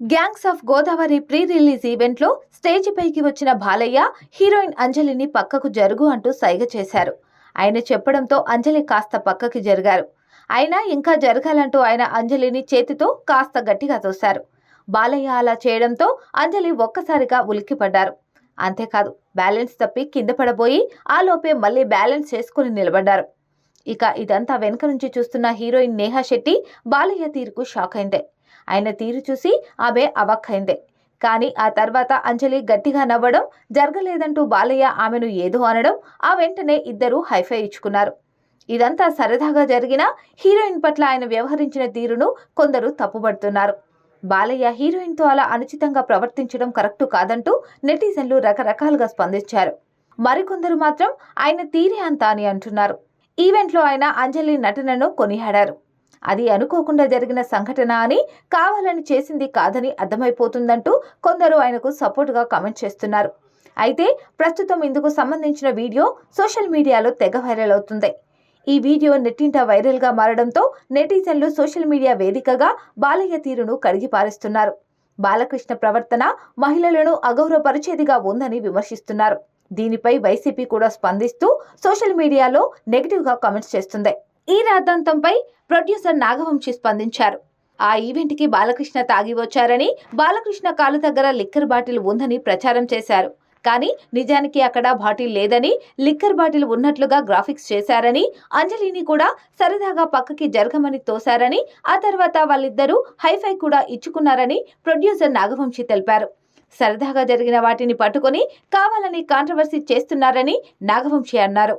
Gangs of Godavari pre release ఈవెంట్లో stage పైకి వచ్చిన బాలయ్య హీరోయిన్ అంజలిని పక్కకు జరుగు అంటూ సైగ చేశారు. ఆయన చెప్పడంతో అంజలి కాస్త పక్కకి జరిగారు. అయినా ఇంకా జరగాలంటూ ఆయన అంజలిని చేతితో కాస్త గట్టిగా తోశారు. బాలయ్య అలా చేయడంతో అంజలి ఒక్కసారిగా ఉలిక్కిపడ్డారు. అంతేకాదు బ్యాలెన్స్ తప్పి కింద పడబోయి ఆ లోపే మళ్ళీ బ్యాలెన్స్ చేసుకుని నిలబడ్డారు. ఇక ఇదంతా వెనుక నుంచి చూస్తున్న హీరోయిన్ నేహా శెట్టి బాలయ్య తీరుకు షాక్ అయిందే. ఆయన తీరు చూసి ఆమె అవక్కైందే. కానీ ఆ తర్వాత అంజలి గట్టిగా నవ్వడం జరగలేదంటూ బాలయ్య ఆమెను ఏదో అనడం ఆ వెంటనే ఇద్దరూ హైఫై ఇచ్చుకున్నారు. ఇదంతా సరదాగా జరిగిన హీరోయిన్ పట్ల ఆయన వ్యవహరించిన తీరును కొందరు తప్పుబడుతున్నారు. బాలయ్య హీరోయిన్తో అలా అనుచితంగా ప్రవర్తించడం కరెక్టు కాదంటూ నెటిజన్లు రకరకాలుగా స్పందించారు. మరికొందరు మాత్రం ఆయన తీరే అంతా అని అంటున్నారు. ఈవెంట్లో ఆయన అంజలి నటనను కొనియాడారు. అది అనుకోకుండా జరిగిన సంఘటన అని కావాలని చేసింది కాదని అర్థమైపోతుందంటూ కొందరు ఆయనకు సపోర్టుగా కామెంట్ చేస్తున్నారు. అయితే ప్రస్తుతం ఇందుకు సంబంధించిన వీడియో సోషల్ మీడియాలో తెగ వైరల్ అవుతుంది. ఈ వీడియో నెట్టింట వైరల్గా మారడంతో నెటిజన్లు సోషల్ మీడియా వేదికగా బాలయ్య తీరును కడిగిపారేస్తున్నారు బాలకృష్ణ ప్రవర్తన మహిళలను అగౌరవపరిచేదిగా ఉందని విమర్శిస్తున్నారు. దీనిపై వైసీపీ కూడా స్పందిస్తూ సోషల్ మీడియాలో నెగిటివ్గా కామెంట్స్ చేస్తుంది. ఈ రాద్ధాంతంపై ప్రొడ్యూసర్ నాగవంశి స్పందించారు. ఆ ఈవెంట్కి బాలకృష్ణ తాగి వచ్చారని బాలకృష్ణ కాలు దగ్గర లిక్కర్ బాటిల్ ఉందని ప్రచారం చేశారు. కానీ నిజానికి అక్కడ బాటిల్ లేదని లిక్కర్ బాటిల్ ఉన్నట్లుగా గ్రాఫిక్స్ చేశారని అంజలిని కూడా సరదాగా పక్కకి జరగమని తోశారని ఆ తర్వాత వాళ్ళిద్దరూ హైఫై కూడా ఇచ్చుకున్నారని ప్రొడ్యూసర్ నాగవంశి తెలిపారు. సరదాగా జరిగిన వాటిని పట్టుకొని కావాలని కాంట్రవర్సీ చేస్తున్నారని నాగవంశి అన్నారు.